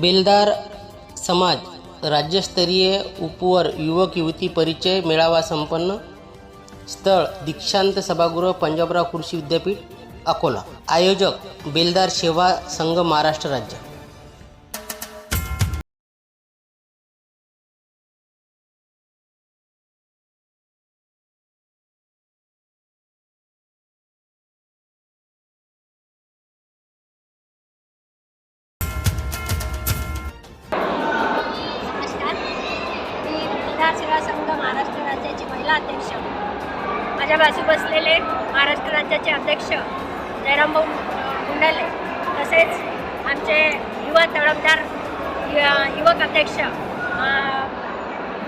बेलदार समाज राज्यस्तरीय उपवर युवक युवती परिचय मेळावा संपन्न. स्थळ दीक्षांत सभागृह पंजाबराव कृषी विद्यापीठ अकोला. आयोजक बेलदार सेवा संघ महाराष्ट्र राज्य. मी सेवा संघ महाराष्ट्र राज्याची महिला अध्यक्ष. माझ्या बाजू बसलेले महाराष्ट्र राज्याचे अध्यक्ष जयरामभाऊ गुंडाले तसेच आमचे युवा तळमदार यु- युवक अध्यक्ष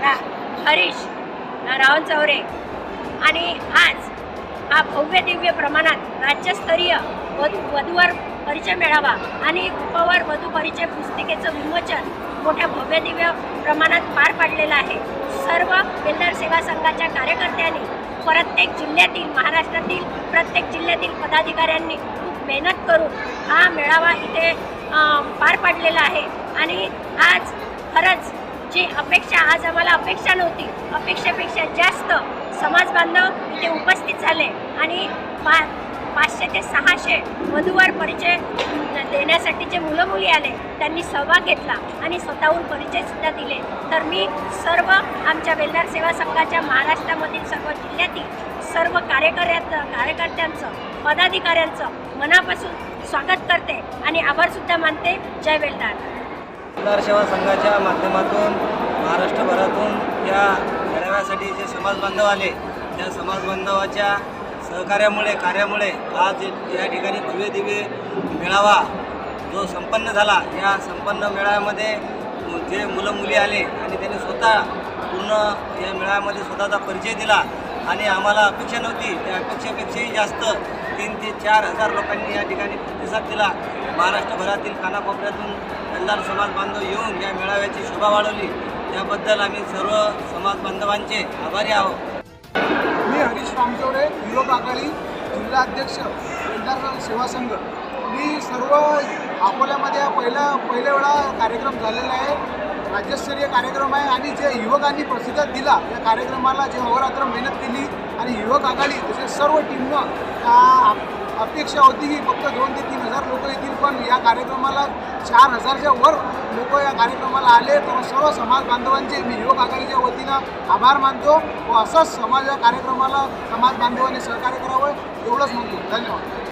रा- हरीश रावण चौरे. आणि आज हा भव्य दिव्य प्रमाणात राज्यस्तरीय वधू वधूवर परिचय मेळावा आणि उपवर वधू परिचय पुस्तिकेचं विमोचन मोठ्या भव्य दिव्य प्रमाणात पार पाडलेलं आहे. सर्व बेलदार सेवा संघाच्या कार्यकर्त्यांनी प्रत्येक जिल्ह्यातील महाराष्ट्रातील प्रत्येक जिल्ह्यातील पदाधिकाऱ्यांनी खूप मेहनत करून हा मेळावा इथे पार पाडलेला आहे. आणि आज खरंच जी अपेक्षा आज आम्हाला अपेक्षा नव्हती. अपेक्षेपेक्षा जास्त समाज बांधव इथे उपस्थित झाले आणि पा पाचशे ते सहाशे वधूवर परिचय देण्यासाठी जे मुलं मुली आले त्यांनी सहभाग घेतला आणि स्वतःहून परिचयसुद्धा दिले. तर मी सर्व आमच्या बेलदार सेवा संघाच्या महाराष्ट्रामधील सर्व जिल्ह्यातील सर्व कार्यकर्त कार्यकर्त्यांचं पदाधिकाऱ्यांचं मनापासून स्वागत करते आणि आभारसुद्धा मानते. जय बेलदार बेलदार सेवा संघाच्या माध्यमातून महाराष्ट्रभरातून या मेळाव्यासाठी जे समाज बांधव आले त्या समाज बांधवाच्या सहकार्यामुळे कार्यामुळे आज या ठिकाणी भव्य दिव्य मेळावा जो संपन्न झाला या संपन्न मेळाव्यामध्ये जे मुलं मुली आले आणि त्यांनी स्वतः पूर्ण या मेळाव्यामध्ये स्वतःचा परिचय दिला आणि आम्हाला अपेक्षा नव्हती. त्या अपेक्षेपेक्षाही जास्त तीन ते चार हजार लोकांनी या ठिकाणी प्रतिसाद दिला. महाराष्ट्रभरातील कानाकोपऱ्यातून कल्याण समाज बांधव येऊन या मेळाव्याची शोभा वाढवली. त्याबद्दल आम्ही सर्व समाज बांधवांचे आभारी आहोत. मी हरीश रामचौरे युवक आघाडी जिल्हा अध्यक्ष बेलदार सेवा संघ. मी सर्व अकोल्यामध्ये हा पहिला पहिल्या वेळा कार्यक्रम झालेला आहे. राज्यस्तरीय कार्यक्रम आहे आणि जे युवकांनी प्रतिसाद दिला या कार्यक्रमाला जे अहोरात्र मेहनत केली आणि युवक आघाडी तसेच सर्व टीमनं अपेक्षा होती की फक्त दोन ते तीन हजार लोक येतील पण या कार्यक्रमाला चार हजारच्या वर लोक या कार्यक्रमाला आले. तर सर्व समाज बांधवांचे मी युवक आघाडीच्या वतीनं आभार मानतो. व असंच समाज या कार्यक्रमाला समाज बांधवांनी सहकार्य करावं एवढंच म्हणतो. धन्यवाद.